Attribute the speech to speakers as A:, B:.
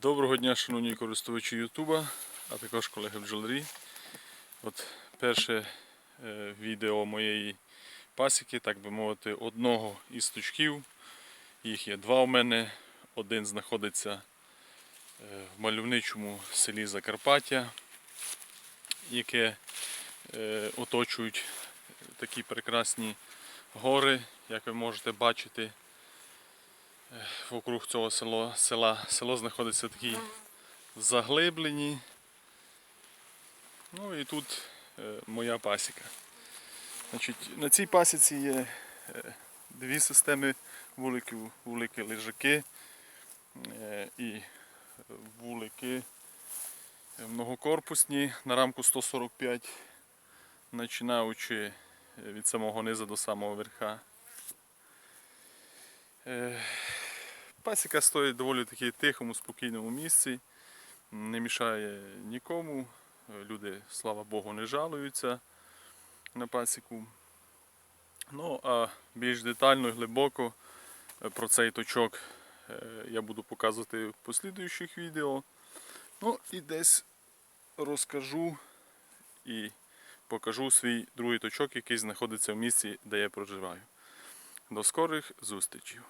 A: Доброго дня, шановні користувачі Ютуба, а також колеги бджолярі. От перше е, відео моєї пасіки, так би мовити, одного із точків. Їх є два у мене. Один знаходиться е, в мальовничому селі Закарпаття, яке е, оточують такі прекрасні гори, як ви можете бачити вокруг цього село, села. Село знаходиться в такій заглиблені. Ну і тут е, моя пасіка. Значить, на цій пасіці є е, дві системи вуликів, вулики лежаки е, і вулики многокорпусні на рамку 145, починаючи від самого низу до самого верха. Пасіка стоїть доволі таки тихому, спокійному місці, не мішає нікому. Люди, слава Богу, не жалуються на пасіку. Ну, а більш детально і глибоко е, про цей точок е, я буду показувати в послідуючих відео. Ну і десь розкажу і покажу свій другий точок, який знаходиться в місці, де я проживаю. До скорих зустрічей!